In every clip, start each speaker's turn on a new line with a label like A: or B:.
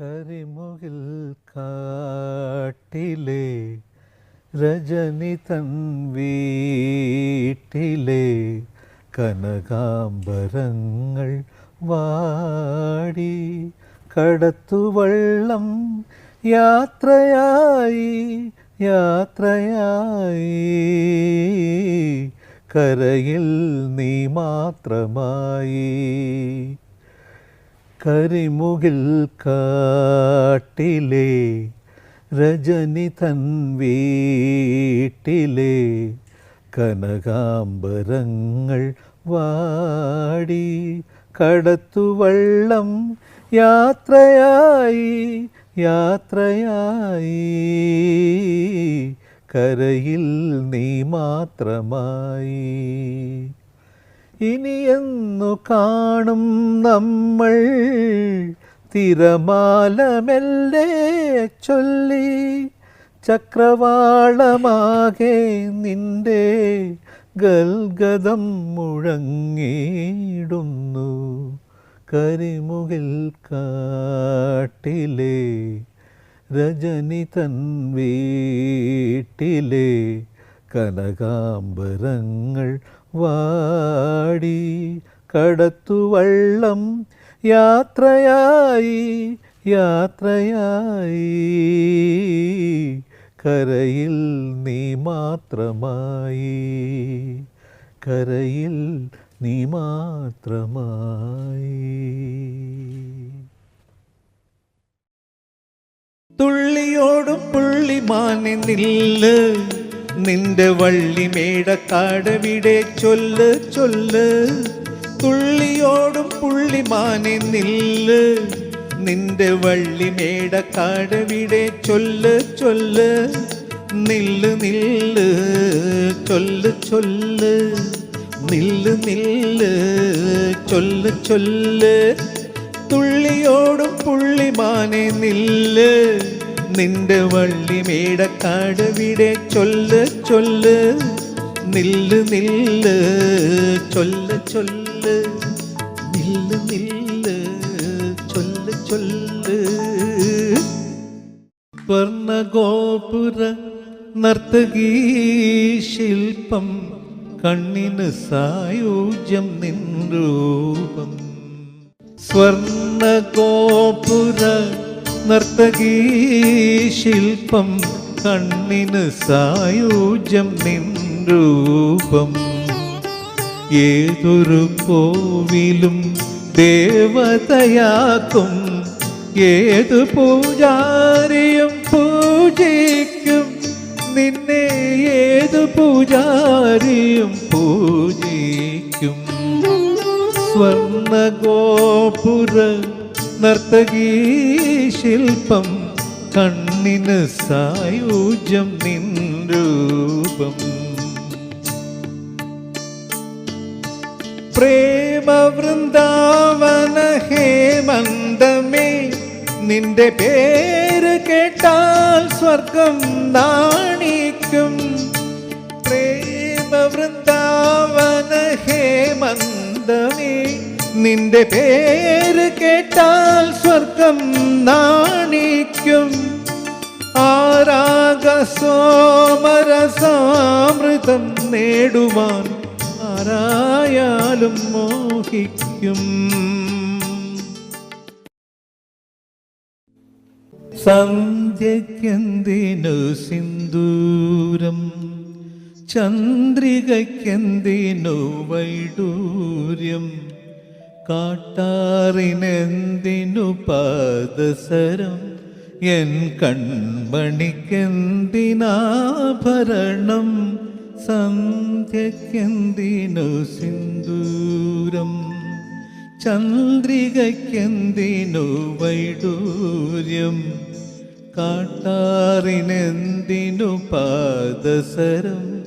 A: കരിമുകിൽ കാട്ടിലെ രജനി തൻ വീട്ടിലെ കനകാംബരങ്ങൾ വാടി കടത്തുവള്ളം യാത്രയായി യാത്രയായി. കരയിൽ നീ മാത്രമായി കരിമുകിൽ കാട്ടിലെ രജനി തൻ വീട്ടിലെ കനകാംബരങ്ങൾ വാടി കടത്തുവള്ളം യാത്രയായി യാത്രയായി. കരയിൽ നീ മാത്രമായി. ഇനിയെന്നു കാണും നമ്മൾ. തിരമാലമെല്ലേ ചൊല്ലി. ചക്രവാളമാകെ നിന്റെ ഗൽഗതം മുഴങ്ങിയിടുന്നു. കരിമുകിൽ കാട്ടിലെ രജനി തൻ വീട്ടിലെ കനകാംബരങ്ങൾ വാടി കടത്തുവള്ളം യാത്രയായി യാത്രയായി. കരയിൽ നീ മാത്രമായി കരയിൽ നീ മാത്രമായി. തുള്ളിയോടും പുള്ളിമാനെ നില്ല്. നിന്റെ വള്ളി മേടക്കാടവിടെ ചൊല്ല് ചൊല്ല്. തുള്ളിയോടും പുള്ളിമാനെ നില്ല്. നിന്റെ വള്ളി മേടക്കാടവിടെ ചൊല്ല് ചൊല്ല്. നില്ല് നില്ല് ചൊല്ല് ചൊല്ല്. നില്ല് നില്ല് ചൊല്ല് ചൊല്ല്. തുള്ളിയോടും പുള്ളിമാനെ നില്ല്. നിന്റെ വള്ളിമേടക്കാട് വിടെ ചൊല്ല് ചൊല്ല്. നില്ല് നില്ല് ചൊല്ല് ചൊല്ല്. നില്ല് നില്ല് ചൊല്ല് ചൊല്ല്. സ്വർണഗോപുര നർത്തകീ ശില്പം കണ്ണിന് സായുജ്യം നിൻ രൂപം. സ്വർണഗോപുര നർത്തകീ ശില്പം കണ്ണിന് നിൻ രൂപം. ഏതൊരു കോവിലും ദേവതയാക്കും ഏത് പൂജാരിയും പൂജിക്കും. നിന്നെ ഏത് പൂജാരിയും പൂജിക്കും. സ്വർണഗോപുര നർത്തകീ ശില്പം കണ്ണിന് സായൂജ്യം നിൻ രൂപം. പ്രേമ വൃന്ദാവന ഹേമന്തമേ നിന്റെ പേര് കേട്ടാൽ സ്വർഗം നാണിക്കും. പ്രേമ വൃന്ദാവന ഹേമന്തമേ നിന്റെ പേര് കേട്ടാൽ സ്വർഗം നാണിക്കും. ആരാഗസോമരസാമൃതം നേടുവാൻ ആരായാലും മോഹിക്കും. സന്ധ്യക്കെന്തിനു സിന്ദൂരം? ചന്ദ്രികയ്ക്കെന്തിനു വൈഡൂര്യം? കാട്ടാറിനെന്തിനു പാദസരം? എൻ കൺമണിക്കെന്തിനാഭരണം? സന്ധ്യക്കെന്തിനു സിന്ദൂരം? ചന്ദ്രികയ്ക്കെന്തിനു വൈഡൂര്യം? കാട്ടാറിനെന്തിനു പാദസരം?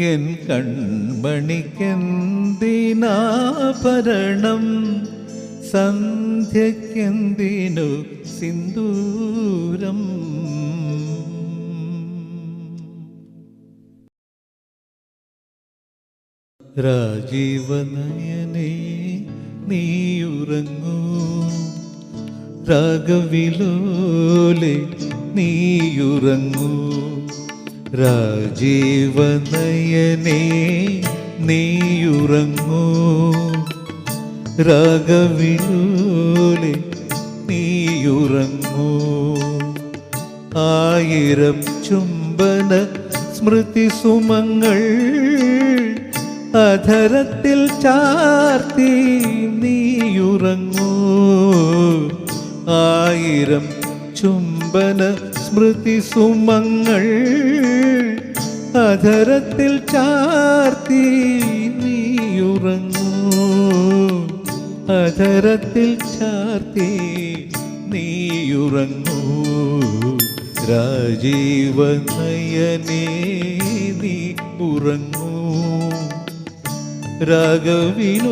A: എൻ കൺമണിക്കെന്തിനാഭരണം? സന്ധ്യക്കെന്തിനു സിന്ദൂരം? രാജീവനയനേ നീയുറങ്ങൂ. രാഗവിലോലെ നീയുറങ്ങൂ. രാജീവനയനേ നീയുറങ്ങൂ. രാഗവിലോലെ നീയുറങ്ങൂ. ആയിരം ചുംബന സ്മൃതി സുമങ്ങൾ അധരത്തിൽ ചാർത്തി നീയുറങ്ങൂ. ആയിരം ചുംബന സ്മൃതി സുമങ്ങൾ അധരത്തിൽ ചാർത്തി നീയുറങ്ങൂ. അധരത്തിൽ ചാർത്തി നീയുറങ്ങൂ. രാജീവനയനേ നീ ഉറങ്ങൂ. രാഗവിലോലേ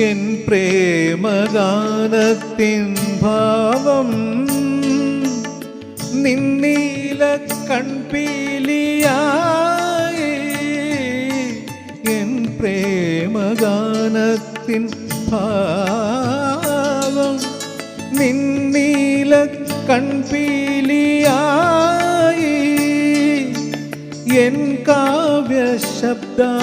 A: എൻ പ്രേമഗാനത്തിൻ ഭാവം നിന്നീല കൺപീലിയായി. എൻ പ്രേമഗാനത്തിൻ ഭാവം നിന്നീല കൺപീലിയായി. എൻ കാവ്യ ശബ്ദാലങ്കാരം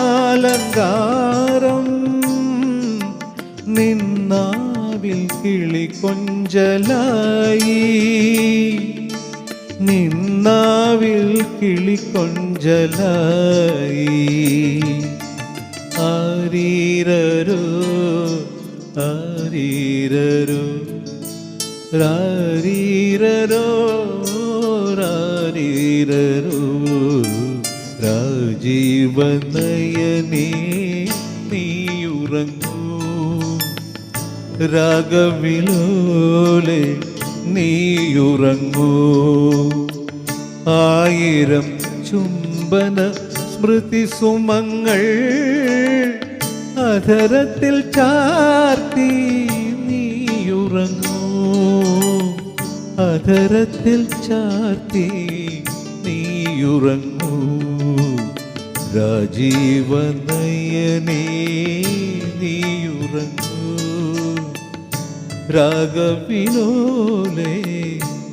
A: നിന്നാവിൽ കിളി കൊഞ്ചലായി. നിന്നാവിൽ കിളി കൊഞ്ചലായി. ആരീരരോ ആരീരരോ രാരീരോ രാരീരോ രാജീവനയനേ രാഗവിലോലെ നീയുറങ്ങൂ. ആയിരം ചുംബന സ്മൃതി സുമങ്ങൾ അധരത്തിൽ ചാർത്തി നീയുറങ്ങൂ. അധരത്തിൽ ചാർത്തി നീയുറങ്ങൂ. രാജീവനയനേ നീയുറങ്ങൂ. രാഗവിലോലേ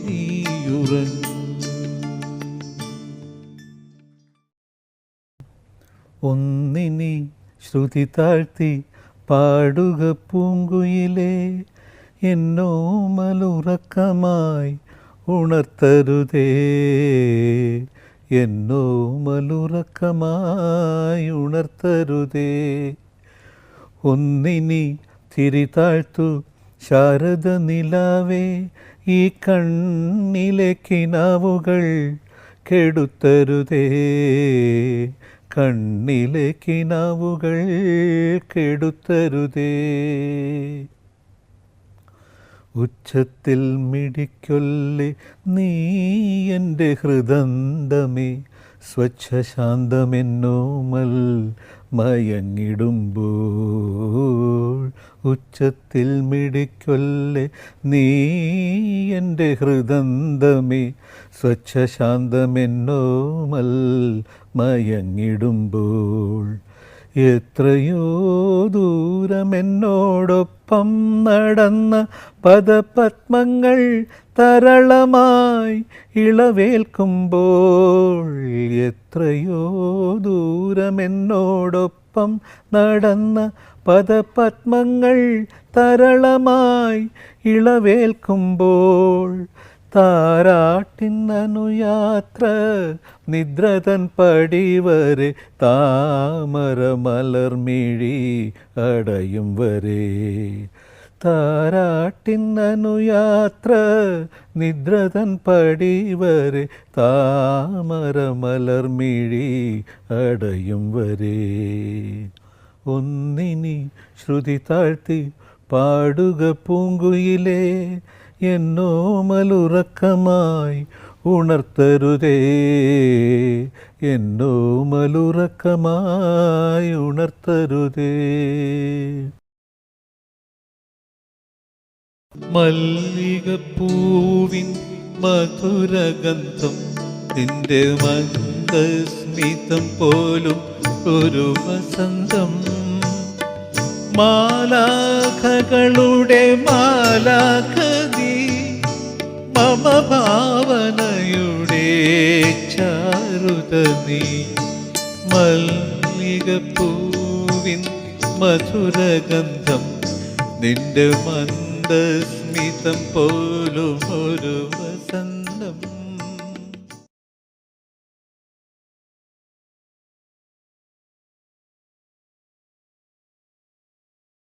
A: നീയുറങ്ങൂ. ഒന്നിനി ശ്രുതി താഴ്ത്തി പാടുക പൂങ്കുയിലേ എന്നോ മലുറക്കമായി ഉണർത്തരുതേ. എന്നോ മലുറക്കമായി ഉണർത്തരുതേ. ഒന്നിനി തിരി താഴ്ത്തു ശാരദ നിലാവേ ഈ കണ്ണിലെ കിനാവുകൾ കെടുത്തരുതേ. കണ്ണിലെ കിനാവുകൾ കെടുത്തരുതേ. ഉച്ചത്തിൽ മിടിക്കൊല്ലെ നീ എന്റെ ഹൃദന്തമേ സ്വച്ഛശാന്തമെന്നോമൽ മയങ്ങിടുമ്പോൾ ഉച്ചത്തിൽ മിടിക്കൊല്ലെ നീ എന്റെ ഹൃദന്തമേ സ്വച്ഛശാന്തമെന്നോമൽ മയങ്ങിടുമ്പോൾ എത്രയോ ദൂരമെന്നോടൊപ്പം നടന്ന പദപത്മങ്ങൾ തരളമായി ഇളവേൽക്കുമ്പോൾ എത്രയോ ദൂരമെന്നോടൊപ്പം നടന്ന പദപത്മങ്ങൾ തരളമായി ഇളവേൽക്കുമ്പോൾ താരാട്ടിന്നനു യാത്ര നിദ്രതൻ പടിവരെ താമര മലർമിഴി അടയും വരെ. താരാട്ടിന്നനു യാത്ര നിദ്രതൻ പടിവരെ താമര മലർമിഴി അടയും വരെ. ഒന്നിനി ശ്രുതി താഴ്ത്തി പാടുക പൂങ്കുയിലേ എന്നോ മലുറക്കമായി ഉണർത്തരുതേ. എന്നോ മലുറക്കമായി ഉണർത്തരുതേ. മല്ലികപ്പൂവിൻ മധുരഗന്ധം നിന്റെ മന്ദസ്മിതം പോലും ഒരു വസന്തം മാലാഖകളുടെ മാലാഖതി മമ ഭാവനയുടെ ചാരുത നീ മല്ലികപ്പൂവിൻ മധുരഗന്ധം നിന്റെ മന്ദസ്മിതം പോലും ഒരു